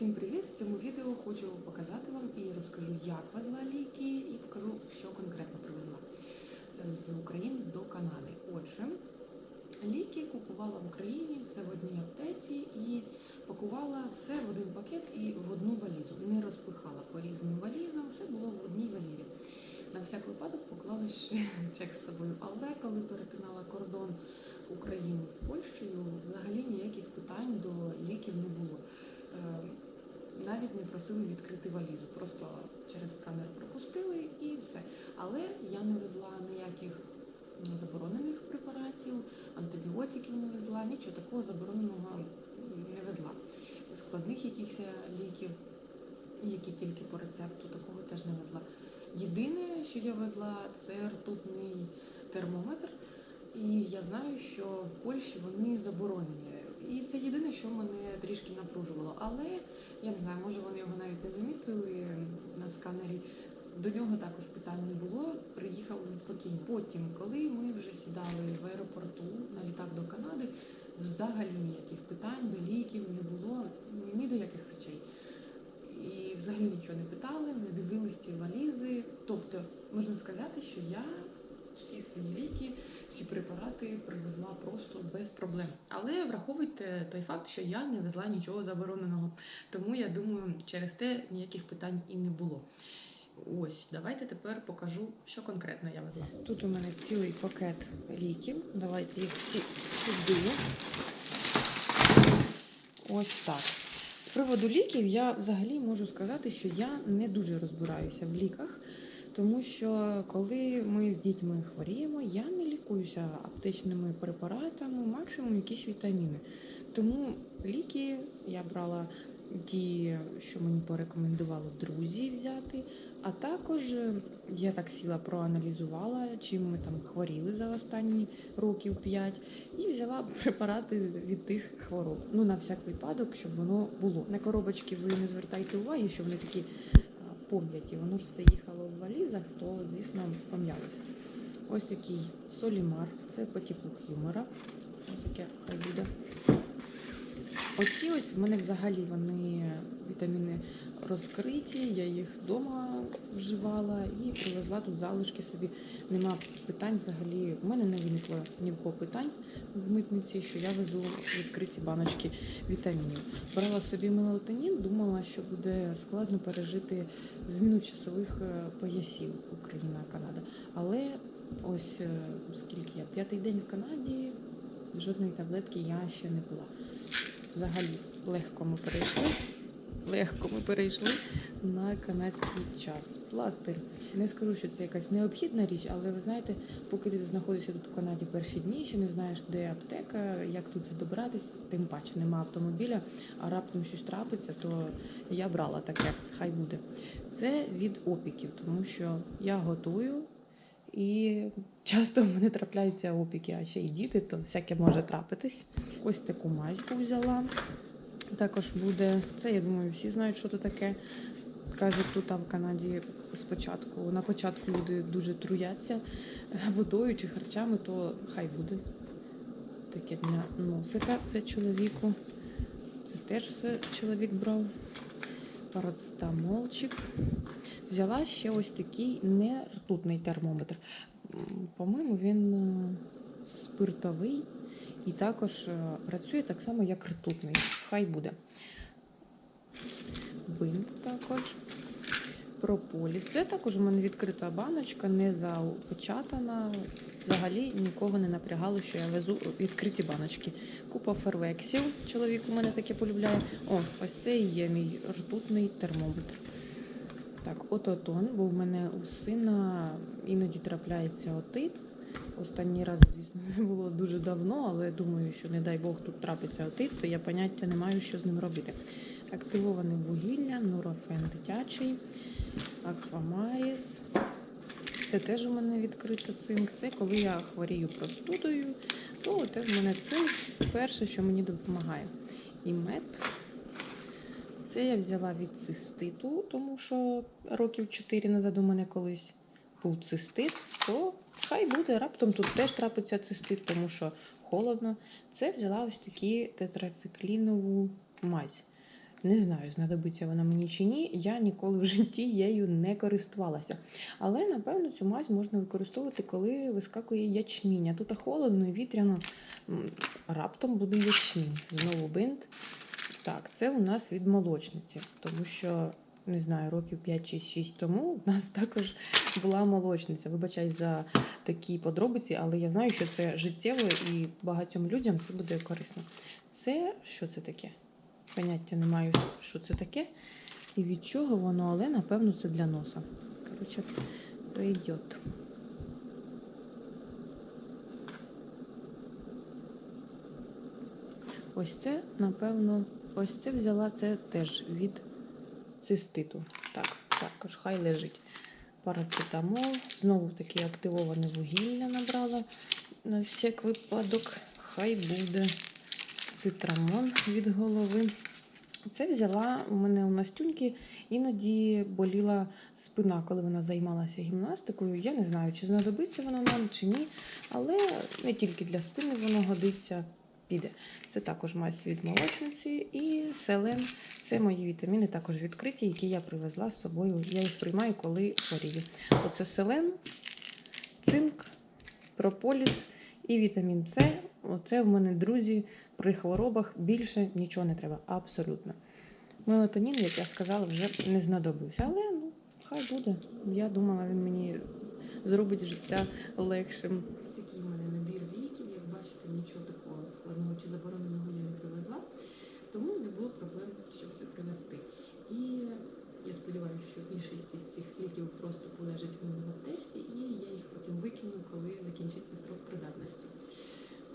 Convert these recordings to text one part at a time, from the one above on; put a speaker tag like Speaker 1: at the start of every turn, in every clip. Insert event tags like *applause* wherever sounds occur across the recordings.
Speaker 1: Всім привіт! В цьому відео хочу показати вам і розкажу, як везла ліки, і покажу, що конкретно привезла з України до Канади. Отже, ліки купувала в Україні все в одній аптеці і пакувала все в один пакет і в одну валізу. Не розпихала по різним валізам, все було в одній валізі. На всяк випадок поклала ще *laughs* чек з собою. Але коли перетинала кордон України з Польщею, взагалі ніяких питань до ліків не було. Е, Навіть не просили відкрити валізу, просто через сканер пропустили і все. Але я не везла ніяких заборонених препаратів, антибіотиків не везла, нічого такого забороненого не везла. Складних якихось ліків, які тільки по рецепту, такого теж не везла. Єдине, що я везла, це ртутний термометр. І я знаю, що в Польщі вони заборонені. І це єдине, що мене трішки напружувало. Але я не знаю, може вони його навіть не замітили на сканері. До нього також питань не було. Приїхав він спокійно. Потім, коли ми вже сідали в аеропорту на літак до Канади, взагалі ніяких питань до ліків не було, ні до яких речей. І взагалі нічого не питали, не дивились ці валізи. Тобто, можна сказати, що я всі свої ліки, всі препарати привезла просто без проблем. Але враховуйте той факт, що я не везла нічого забороненого. Тому я думаю, через те ніяких питань і не було. Ось, давайте тепер покажу, що конкретно я везла. Тут у мене цілий пакет ліків. Давайте їх всі сюди. Ось так. З приводу ліків я взагалі можу сказати, що я не дуже розбираюся в ліках, тому що коли ми з дітьми хворіємо, я не лікуюся аптечними препаратами, максимум якісь вітаміни. Тому ліки я брала ті, що мені порекомендували друзі взяти. А також е, я так сіла, проаналізувала, чим ми там хворіли за останні років 5, і взяла препарати від тих хвороб. Ну, на всяк випадок, щоб воно було. На коробочки ви не звертайте уваги, що вони такі пом'яті. Воно ж все їхало в валізах, то, звісно, пом'ялося. Ось такий солімар, це по типу хюмора. Ось таке хай буде. Оці ось в мене взагалі вони вітаміни розкриті, я їх вдома вживала і привезла тут залишки собі. Нема питань взагалі. У мене не виникло ні в кого питань в митниці, що я везу відкриті баночки вітамінів. Брала собі мелатонін, думала, що буде складно пережити зміну часових е, поясів Україна-Канада. Але ось е, скільки я п'ятий день в Канаді, жодної таблетки я ще не пила. Взагалі легко ми перейшли. Легко ми перейшли на канадський час. Пластир. Не скажу, що це якась необхідна річ, але ви знаєте, поки ти знаходишся тут у Канаді перші дні, ще не знаєш, де аптека, як тут добратись, тим паче нема автомобіля, а раптом щось трапиться, то я брала таке, хай буде. Це від опіків, тому що я готую. І часто в мене трапляються опіки, а ще й діти, то всяке може трапитись. Ось таку мазьку взяла. Також буде, це я думаю, всі знають, що це таке. Кажуть, тут в Канаді спочатку, на початку люди дуже труяться водою чи харчами, то хай буде. Таке для носика, це чоловіку. Це теж все чоловік брав. Парацетамолчик. Взяла ще ось такий нертутний термометр. По-моєму, він е, спиртовий і також е, працює так само, як ртутний. Хай буде. Бинт також. Прополіс. Це також у мене відкрита баночка, не запечатана. Взагалі нікого не напрягало, що я везу відкриті баночки. Купа фервексів. Чоловік у мене таке полюбляє. О, ось це і є мій ртутний термометр. Так, ототон, бо в мене у сина іноді трапляється отит. Останній раз, звісно, *laughs* не було дуже давно, але думаю, що не дай Бог тут трапиться отит, то я поняття не маю, що з ним робити. Активоване вугілля, нурофен дитячий, аквамаріс. Це теж у мене відкрито цинк. Це коли я хворію простудою, то теж в мене цинк перше, що мені допомагає. І мед. Це я взяла від циститу, тому що років 4 назад у мене колись був цистит, то хай буде раптом тут теж трапиться цистит, тому що холодно. Це взяла ось такі тетрациклінову мазь.
Speaker 2: Не знаю, знадобиться вона мені чи ні. Я ніколи в житті нею не користувалася. Але напевно цю мазь можна використовувати, коли вискакує ячмінь. А тут холодно і вітряно. Раптом буде ячмінь. Знову бинт. Так, це у нас від молочниці, тому що не знаю, років 5 чи 6 тому у нас *laughs* також була молочниця. Вибачай за такі подробиці, але я знаю, що це життєво і багатьом людям це буде корисно. Це що це таке? Поняття не маю, що це таке і від чого воно, але напевно це для носа. Коротше, пойдет. Ось це, напевно, ось це взяла це теж від циститу. Так, також хай лежить. Парацетамол. Знову таки активоване вугілля набрала на всяк випадок. Хай буде цитрамон від голови. Це взяла у мене у Настюньки, іноді боліла спина, коли вона займалася гімнастикою. Я не знаю, чи знадобиться воно нам, чи ні, але не тільки для спини воно годиться, піде. Це також мазь від молочниці і селен. Це мої вітаміни, також відкриті, які я привезла з собою. Я їх приймаю, коли хворію. Оце селен, цинк, прополіс і вітамін С. Оце в мене, друзі, при хворобах більше нічого не треба. Абсолютно. Мелатонін, як я сказала, вже не знадобився. Але ну, хай буде. Я думала, він мені зробить життя легшим.
Speaker 1: Ось такий в мене набір ліків. Як бачите, нічого такого складного чи забороненого я не привезла, тому не було проблем, це. І я сподіваюся, що більшість із цих ліків просто полежать в мене в аптечці, і я їх потім викину, коли закінчиться строк придатності.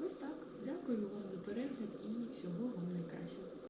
Speaker 1: Ось так. Дякую вам за перегляд і всього вам найкращого.